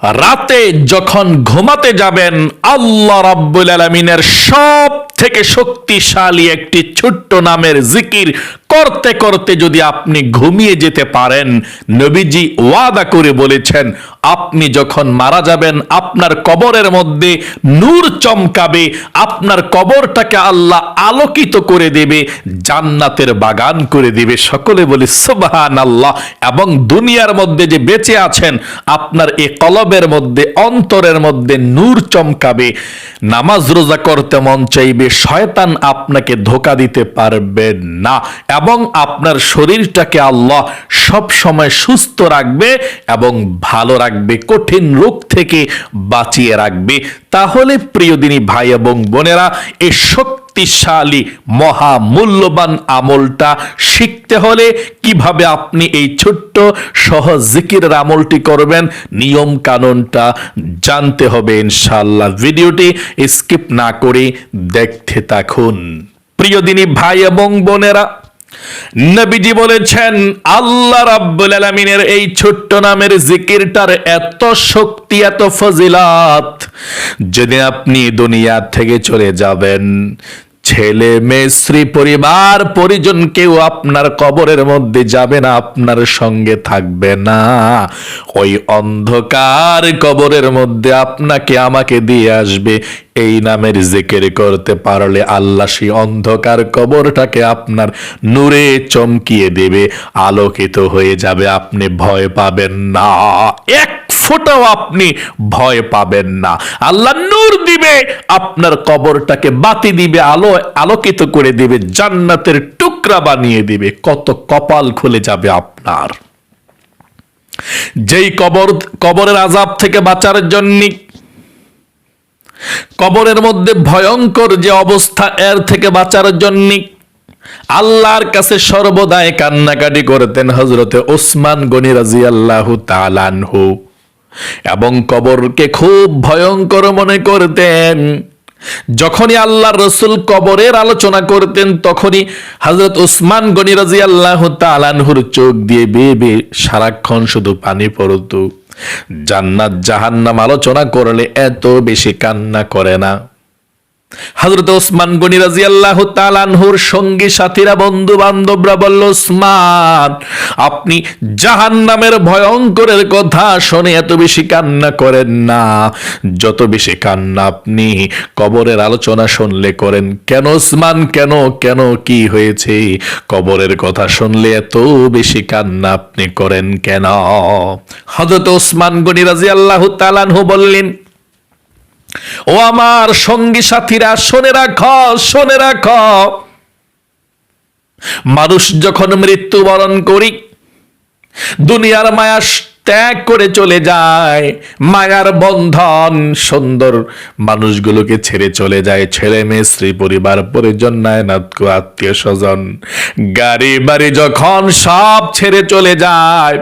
রাতে যখন ঘুমাতে যাবেন আল্লাহ রাব্বুল আলমিনের সব থেকে শক্তিশালী একটি ছোট্ট নামের জিকির করতে করতে যদি আপনি ঘুমিয়ে যেতে পারেন, নবীজি ওয়াদা করে বলেছেন, আপনি যখন মারা যাবেন, আপনার কবরের মধ্যে নূর চমকাবে, আপনার কবরটাকে আল্লাহ আলোকিত করে দেবে, জান্নাতের বাগান করে দেবে। সকলে বলি সুবহান আল্লাহ এবং দুনিয়ার মধ্যে যে বেঁচে আছেন, আপনার এই কলবের মধ্যে, অন্তরের মধ্যে নূর চমকাবে। নামাজ রোজা করতে মন চাইবে, শয়তান আপনাকে ধোকা দিতে পারবে না। এবং আপনার শরীরটাকে আল্লাহ সব সময় সুস্থ রাখবে এবং ভালো রাখবে, কঠিন রোগ থেকে বাঁচিয়ে রাখবে। তাহলে প্রিয়দিনী ভাই এবং বোনেরা, এই শক্তিশালী মহা মূল্যবান আমলটা শিখতে হলে কীভাবে আপনি এই ছোট্ট, সহজ জিকিরের আমলটি করবেন নিয়ম কানুনটা জানতে হবে ইনশাল্লাহ ভিডিওটি স্কিপ না করে দেখতে থাকুন। প্রিয় দিনী ভাই এবং বোনেরা নবীজি বলেছেন, আল্লাহ রাব্বুল আলামিনের এই ছোট্ট নামের জিকিরটার এত শক্তি, এত ফজিলাত। যদি আপনি দুনিয়া থেকে চলে যাবেন ছেলে মেয়ে, স্ত্রী, পরিবার, পরিজন কেউ আপনার কবরের মধ্যে যাবে না, আপনার সঙ্গে থাকবে না। ওই অন্ধকার কবরের মধ্যে আপনাকে আমাকে দিয়ে আসবে। এই নামের জিকির করতে পারলে আল্লাহ সেই অন্ধকার কবরটাকে আপনার নূরে চমকিয়ে দেবে, আলোকিত হয়ে যাবে, আপনি ভয় পাবেন না। এক ফোটাও আপনি ভয় পাবেন না। আল্লাহ নূর দিবে, আপনার কবরটাকে বাতি দিবে, আলো, আলোকিত করে দিবে, জান্নাতের টুকরা বানিয়ে দিবে। কত কপাল খুলে যাবে আপনার। যেই কবর, কবরের আজাব থেকে বাঁচার জন্য, কবরের মধ্যে ভয়ঙ্কর যে অবস্থা, এর থেকে বাঁচার জন্য আল্লাহর কাছে সর্বদাই কান্নাকাটি করতেন হজরতে ওসমান গনি রাজি আল্লাহ তালানহু এবং কবরকে খুব ভয়ঙ্কর মনে করতেন। যখনই আল্লাহ রসুল কবরের আলোচনা করতেন, তখনই হজরত উসমান গনি রাজি আল্লাহ তালানহুর চোখ দিয়ে বেয়ে বেয়ে সারাক্ষণ শুধু পানি পড়ত। জান্নাত জাহান্নাম আলোচনা করলে এত বেশি কান্না করে না। হজরত ওসমান গনি রাজি আল্লাহ তালানহুর সঙ্গী, সাথীরা বন্ধু বান্ধবরা বলল, ওসমান, আপনি জাহান নামের ভয়ঙ্করের কথা শুনে এত বেশি কান্না করেন না। যত বেশি কান্না আপনি কবরের আলোচনা শুনলে করেন। কেন ওসমান? কেন? কেন? কি হয়েছে? কবরের কথা শুনলে এত বেশি কান্না আপনি করেন কেন? হজরত ওসমান গনি রাজি আল্লাহ তালানহু বললেন ও আমার সঙ্গী সাথীরা, শোনে রাখ শোনে রাখ। মানুষ যখন মৃত্যুবরণ করি, দুনিয়ার মায়া ত্যাগ করে চলে যায়, মায়ার বন্ধন সুন্দর। মানুষগুলোকে ছেড়ে চলে যায়, ছেলে মেয়ে, স্ত্রী পরিবার, পরিজন নায়নাথ আত্মীয় স্বজন। গাড়ি বাড়ি যখন সব ছেড়ে চলে যায়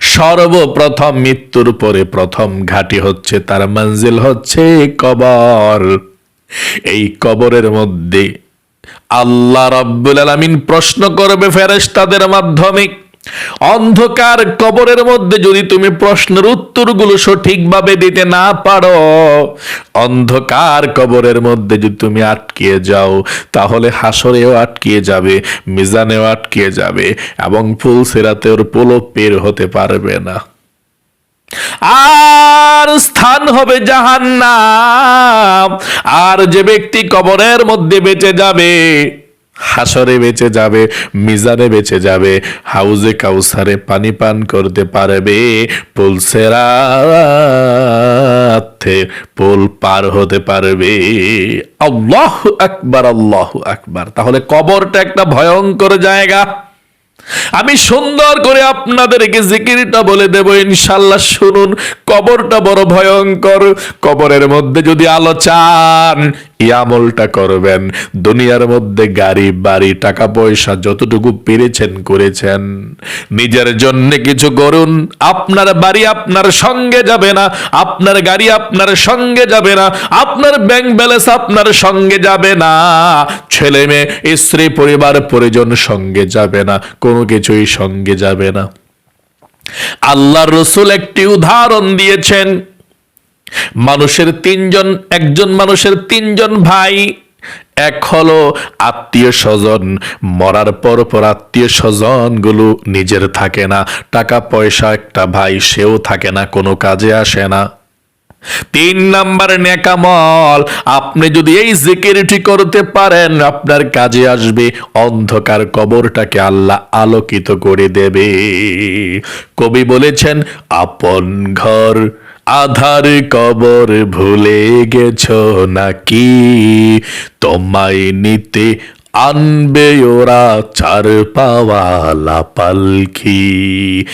সর্বপ্রথম মৃত্যুর পরে প্রথম ঘাটি হচ্ছে, তার মঞ্জিল হচ্ছে কবর। এই কবরের মধ্যে আল্লাহ রাব্বুল আলামিন প্রশ্ন করবে ফেরেশতাদের মাধ্যমে অন্ধকার কবরের মধ্যে যদি তুমি প্রশ্নের উত্তরগুলো সঠিকভাবে দিতে না পারো, অন্ধকার কবরের মধ্যে যদি তুমি আটকিয়ে যাও, তাহলে হাসরেও আটকিয়ে যাবে, মিজানেও আটকিয়ে যাবে এবং ফুল সেরাতেও পোলো পের হতে পারবে না। আর স্থান হবে জাহান্নাম। আর যে ব্যক্তি কবরের মধ্যে বেঁচে যাবে হাসরে বেঁচে যাবে, মিজানে বেঁচে যাবে, হাউজে কাউসারে পানি পান করতে পারবে। পুলসেরাতে পোল পার হতে পারবে। আল্লাহ আকবার আল্লাহ আকবার। তাহলে কবরটা একটা ভয়ঙ্কর জায়গা। আমি সুন্দর করে আপনাদেরকে জিকিরটা বলে দেব ইনশাল্লাহ শুনুন, কবরটা বড় ভয়ঙ্কর। কবরের মধ্যে যদি আলো চান এই আমলটা করবেন। দুনিয়ার মধ্যে গাড়ি, বাড়ি, টাকা পয়সা যতটুকু পেরেছেন, করেছেন। নিজের জন্য কিছু করুন। আপনার বাড়ি আপনার সঙ্গে যাবে না। আপনার গাড়ি আপনার সঙ্গে যাবে না। আপনার ব্যাংক ব্যালেন্স আপনার সঙ্গে যাবে না। ছেলে মেয়ে, স্ত্রী, পরিবার, পরিজন সঙ্গে যাবে না। কোনো কিছুই সঙ্গে যাবে না। আল্লাহ রসুল একটি উদাহরণ দিয়েছেন। মানুষের তিনজন, একজন মানুষের তিনজন ভাই, এক হলো আত্মীয় স্বজন। মরার পর পর আত্মীয় স্বজনগুলো নিজের থাকে না, টাকা পয়সা একটা ভাই, সেও থাকে না, কোনো কাজে আসে না। তিন নাম্বার নেকামল আপনি যদি এই জিকিরটি করতে পারেন, আপনার কাজে আসবে, অন্ধকার কবরটাকে আল্লাহ আলোকিত করে দেবে। কবি বলেছেন, আপন ঘর আধার কবর ভুলে গেছ নাকি? তোমায় নিতে আনবে ওরা চার পাওয়ালা পালকি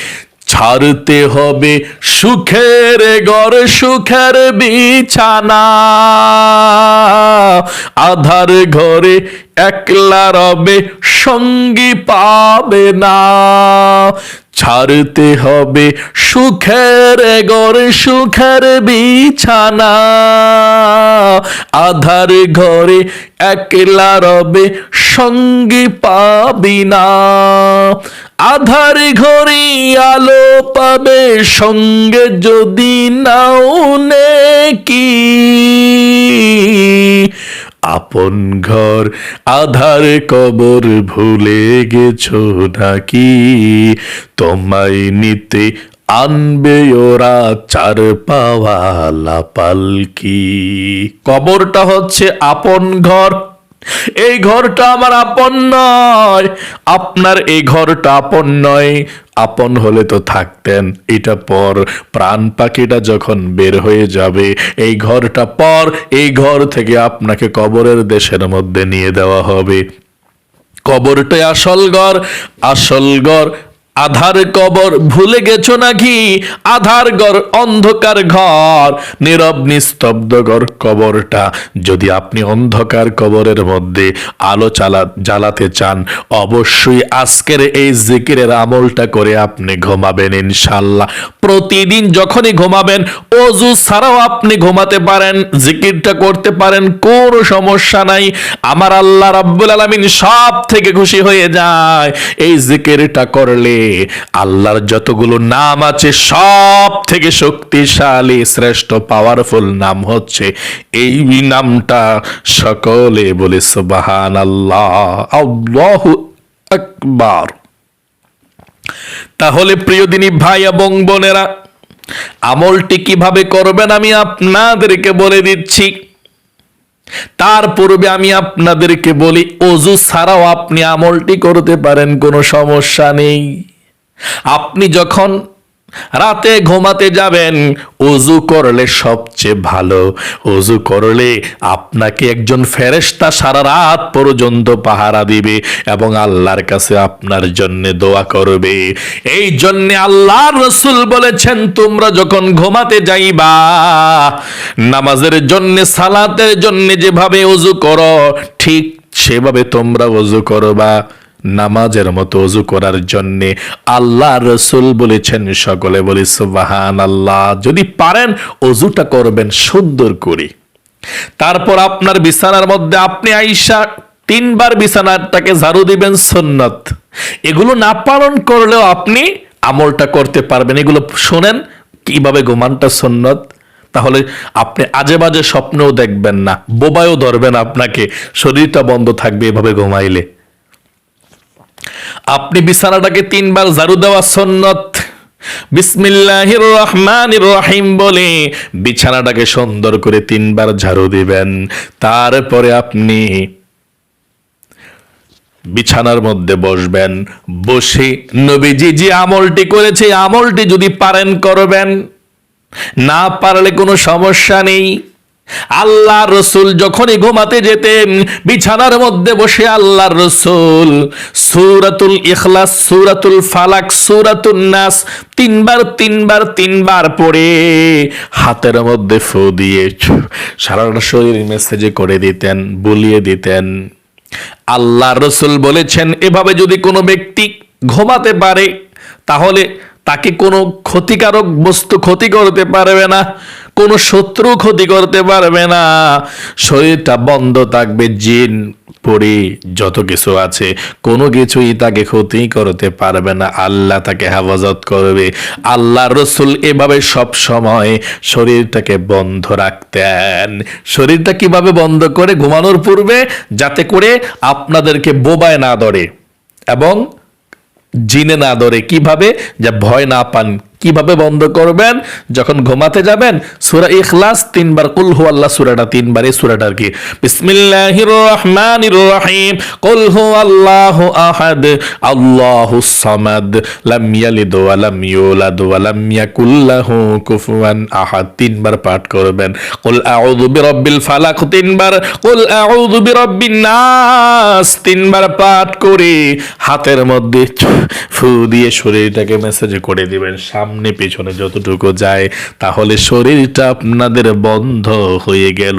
ছাড়তে হবে সুখের ঘর সুখের বিছানা। আধার ঘরে একলা রবে সঙ্গী পাবে না। ছাড়তে হবে সুখের ঘর সুখের বিছানা। আধার ঘরে একলা রবে, সঙ্গী পাবি না। আধার ঘরে আলো পাবে, সঙ্গে যদি নাও নেকি। আপন ঘর, আধার কবর ভুলে গেছো নাকি? তোমায় নিতে আনবে ওরা চার পাওয়ালা পালকি কবরটা হচ্ছে আপন ঘর এই ঘরটা আমার আপন নয়। আপনার এই ঘরটা আপন নয়। আপন হলে তো থাকতেন। এটা পর প্রাণ পাখিটা যখন বের হয়ে যাবে, এই ঘরটা পর এই ঘর থেকে আপনাকে কবরের দেশের মধ্যে নিয়ে দেওয়া হবে। কবরটাই আসল ঘর আসল ঘর আধার কবর ভুলে গেছো নাকি? আধার ঘর অন্ধকার ঘর। নীরব নিস্তব্ধ ঘর কবরটা। যদি আপনি অন্ধকার কবরের মধ্যে আলো চালা জ্বালাতে চান, অবশ্যই আজকের এই জিকিরের আমলটা করে আপনি ঘুমাবেন ইনশাল্লাহ প্রতিদিন যখনই ঘুমাবেন, অজু ছাড়াও আপনি ঘুমাতে পারেন, জিকিরটা করতে পারেন, কোনো সমস্যা নাই। আমার আল্লাহ রাব্বুল আলামিন সব থেকে খুশি হয়ে যায়। এই জিকিরটা করলে আল্লাহর যতগুলো নাম আছে সব থেকে শক্তিশালী, শ্রেষ্ঠ পাওয়ারফুল নাম হচ্ছে এই নামটা সকলে বলে সুবাহান আল্লাহ তাহলে প্রিয় দিনী ভাই এবং বোনেরা, আমলটি কীভাবে করবেন আমি আপনাদেরকে বলে দিচ্ছি। তার পূর্বে আমি আপনাদেরকে বলি, অজু ছাড়াও আপনি আমলটি করতে পারেন, কোনো সমস্যা নেই। আপনি যখন রাতে ঘুমাতে যাবেন অজু করলে সবচেয়ে ভালো। অজু করলে আপনাকে একজন ফেরেশতা সারা রাত পর্যন্ত পাহারা দিবে এবং আল্লাহর কাছে আপনার জন্য দোয়া করবে। এই জন্য আল্লাহর রসুল বলেছেন, তোমরা যখন ঘুমাতে যাইবা, নামাজের জন্য, সালাতের জন্য যেভাবে অজু করো, ঠিক সেভাবে তোমরা অজু করবা। নামাজের মতো অজু করার জন্যে আল্লাহ রসুল বলেছেন, সকলে বলি সুবাহান আল্লাহ যদি পারেন অজুটা করবেন সুন্দর করে। তারপর আপনার বিছানার মধ্যে আপনি আইসা তিনবার বিছানাটাকে ঝাড়ু দিবেন, সুন্নত। এগুলো না পালন করলেও আপনি আমলটা করতে পারবেন। এগুলো শোনেন, কীভাবে ঘুমানটা সুন্নত? তাহলে আপনি আজে বাজে স্বপ্নও দেখবেন না, বোবায়ও ধরবেন আপনাকে, শরীরটা বন্ধ থাকবে এভাবে ঘুমাইলে। আপনি বিছানাটাকে তিনবার ঝাড়ু দেওয়া সন্নত। বিসমিল্লাহির রহমানির রহিম বলে বিছানাটাকে সুন্দর করে তিনবার ঝাড়ু দিবেন। তারপরে আপনি বিছানার মধ্যে বসবেন। বসে নবীজি যে আমলটি করেছে আমলটি যদি পারেন করবেন। না পারলে কোনো সমস্যা নেই। আল্লাহ রসুল যখনই ঘুমাতে যেতেন, বিছানার মধ্যে বসে আল্লাহ রসুল, সুরাতুল ইখলাস, সুরাতুল ফালাক সুরাতুল নাস, তিনবার তিনবার তিনবার পড়ে, হাতের মধ্যে ফু দিয়ে সারাটা শরীর মেসেজে করে দিতেন, বলিয়ে দিতেন। আল্লাহ রসুল বলেছেন, এভাবে যদি কোনো ব্যক্তি ঘুমাতে পারে, তাহলে তাকে কোনো ক্ষতিকারক বস্তু ক্ষতি করতে পারবে না, কোনো শত্রু ক্ষতি করতে পারবে না। শরীরটা বন্ধ থাকবে, জিন পড়ে যত কিছু আছে, কোনো কিছুই তাকে ক্ষতি করতে পারবে না। আল্লাহ তাকে হেফাজত করবে। আল্লাহ রসুল এভাবে সব সময় শরীরটাকে বন্ধ রাখতেন। শরীরটা কীভাবে বন্ধ করে ঘুমানোর পূর্বে? যাতে করে আপনাদেরকে বোবায় না ধরে। এবং জিনে না ধরে কীভাবে? যা ভয় না পান কীভাবে বন্ধ করবেন? যখন ঘুমাতে যাবেন, সূরা ইখলাস তিনবার, কুল হু আল্লাহ সুরাটা তিনবার, এই সূরাটা আর কি। বিসমিল্লাহির রহমানির রহিম কুল হু আল্লাহু আহাদ আল্লাহুস সামাদ, লাম ইয়ালিদ ওয়া লাম ইউলাদ ওয়া লাম ইয়াকুল কুফুয়ান আহাদ, তিনবার পাঠ করবেন। কুল আউযু বিরাব্বিল ফালাক, তিনবার। কুল আউযু বিরাব্বিন নাস, তিনবার পাঠ করে হাতের মধ্যে ফু দিয়ে শরীরটাকে মেসেজ করে দিবেন। সামনে পেছনে যতটুকু যায়, তাহলে শরীরটা আপনাদের বন্ধ হয়ে গেল।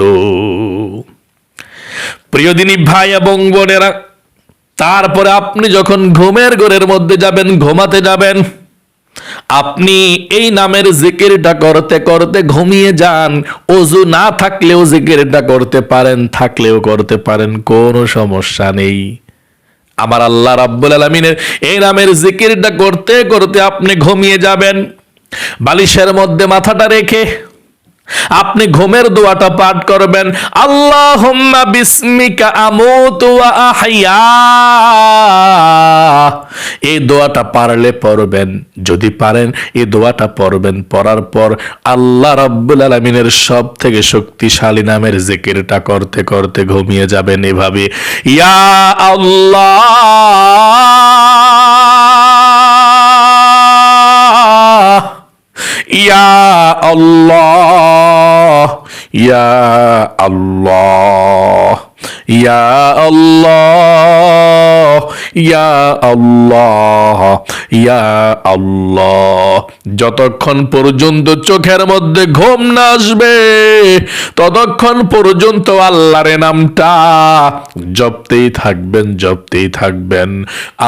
প্রিয়দিনী ভাই এবং বোনেরা, তারপরে আপনি যখন ঘুমের ঘরের মধ্যে যাবেন, ঘুমাতে যাবেন, আপনি এই নামের জিকিরটা করতে করতে ঘুমিয়ে যান। অজু না থাকলেও জিকিরটা করতে পারেন, থাকলেও করতে পারেন, কোনো সমস্যা নেই। আমার আল্লাহ রাব্বুল আলমিনের এই নামের জিকিরটা করতে করতে আপনি ঘুমিয়ে যাবেন। বালিশের মধ্যে মাথাটা রেখে আপনি ঘুমের দোয়াটা পাঠ করবেন ওয়া এই দোয়াটা পারলে পড়বেন, যদি পারেন এই দোয়াটা পড়বেন, পড়ার পর আল্লাহ রাব্বুল আলামিনের সব থেকে শক্তিশালী নামের জিকিরটা করতে করতে ঘুমিয়ে যাবেন এভাবে, ইয়া আল্লাহ! ইয়া আল্লাহ ইয়া আল্লাহ ইয়া আল্লাহ ইয়া আল্লাহ ইয়া আল্লাহ যতক্ষণ পর্যন্ত চোখের মধ্যে ঘুম না আসবে, ততক্ষণ পর্যন্ত আল্লাহর নামটা জপতেই থাকবেন জপতেই থাকবেন।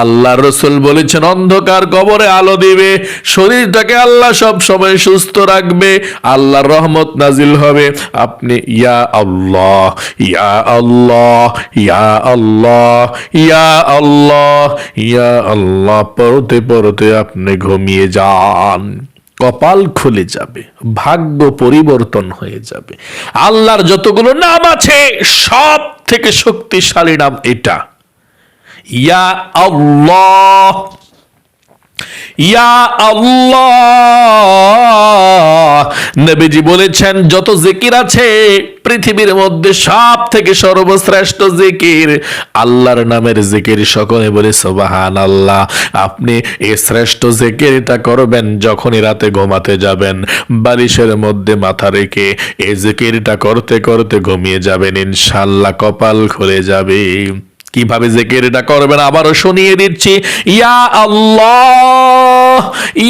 আল্লাহ রসুল বলেছেন, অন্ধকার কবরে আলো দিবে, শরীরটাকে আল্লাহ সব সময় সুস্থ রাখবে, আল্লাহর রহমত নাজিল হবে। আপনি ইয়া আল্লাহ ইয়া আল্লাহ ইয়া আল্লাহ ইয়া আল্লাহ ইয়া আল্লাহ, পড়তে পড়তে আপনি ঘুমিয়ে যান। কপাল খুলে যাবে, ভাগ্য পরিবর্তন হয়ে যাবে। আল্লাহর যতগুলো নাম আছে সব থেকে শক্তিশালী নাম এটা। ইয়া আল্লাহ ইয়া আল্লাহ। নবীজি বলেছেন, যত জিকির আছে, পৃথিবীর মধ্যে সব থেকে সর্বশ্রেষ্ঠ জিকির আল্লাহর নামের জিকির সকলে বলে সোবাহান আল্লাহ আপনি এই শ্রেষ্ঠ জিকিরটা করবেন যখনই রাতে ঘুমাতে যাবেন। বালিশের মধ্যে মাথা রেখে এই জিকিরটা করতে করতে ঘুমিয়ে যাবেন, ইনশাল্লাহ কপাল খুলে যাবে। কীভাবে জেকেরটা করবেন আবারও শুনিয়ে দিচ্ছি, ইয়া আল্লাহ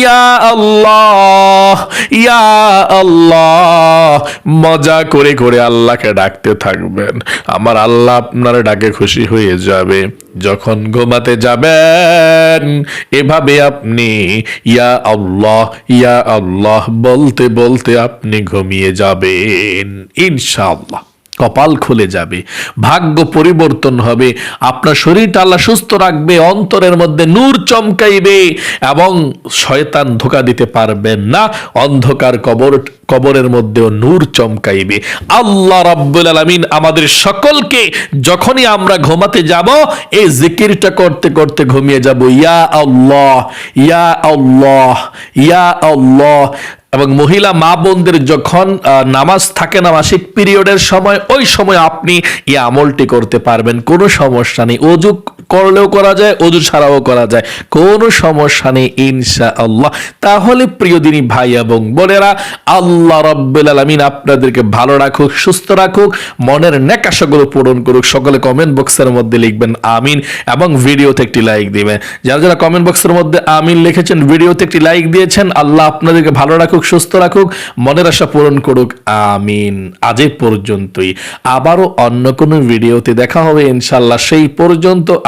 ইয়া আল্লাহ ইয়া আল্লাহ। মজা করে করে আল্লাহকে ডাকতে থাকবেন, আমার আল্লাহ আপনার ডাকে খুশি হয়ে যাবে। যখন ঘুমাতে যাবেন, এভাবে আপনি ইয়া আল্লাহ ইয়া আল্লাহ বলতে বলতে আপনি ঘুমিয়ে যাবেন, ইনশাআল্লাহ। কপাল খুলে যাবে, ভাগ্য পরিবর্তন হবে, আপনার শরীরটা আল্লাহ সুস্থ রাখবে, অন্তরের মধ্যে নূর চমকাইবে এবং শয়তান ধোকা দিতে পারবেন না, অন্ধকার কবর, কবরের মধ্যেও নূর চমকাইবে। আল্লাহ রাব্বুল আলামিন আমাদের সকলকে যখনই আমরা ঘুমাতে যাব, এই জিকিরটা করতে করতে ঘুমিয়ে যাব, ইয়া আল্লাহ ইয়া আল্লাহ ইয়া আল্লাহ। এবং মহিলা মা বোনদের যখন নামাজ থাকে না, মাসিক পিরিয়ডের সময়, ওই সময় আপনি এই আমলটি করতে পারবেন, কোনো সমস্যা নেই। অজু করলেও করা যায় অজু ছাড়াও করা যায়। কোনো সমস্যা নেই ইনশা আল্লাহ তাহলে প্রিয় দিনী ভাই এবং বোনেরা, আল্লাহ রব্বুল আলমিন আপনাদেরকে ভালো রাখুক, সুস্থ রাখুক, মনের নেকাশাগুলো পূরণ করুক। সকলে কমেন্ট বক্সের মধ্যে লিখবেন, আমিন, এবং ভিডিওতে একটি লাইক দিবেন। যারা যারা কমেন্ট বক্সের মধ্যে আমিন লিখেছেন, ভিডিওতে একটি লাইক দিয়েছেন, আল্লাহ আপনাদেরকে ভালো রাখুক, সুস্থ রাখুক, মনের আশা পূরণ করুক, আমিন। আজ পর্যন্তই। আবারও অন্য কোনো ভিডিওতে দেখা হবে ইনশাল্লাহ সেই পর্যন্ত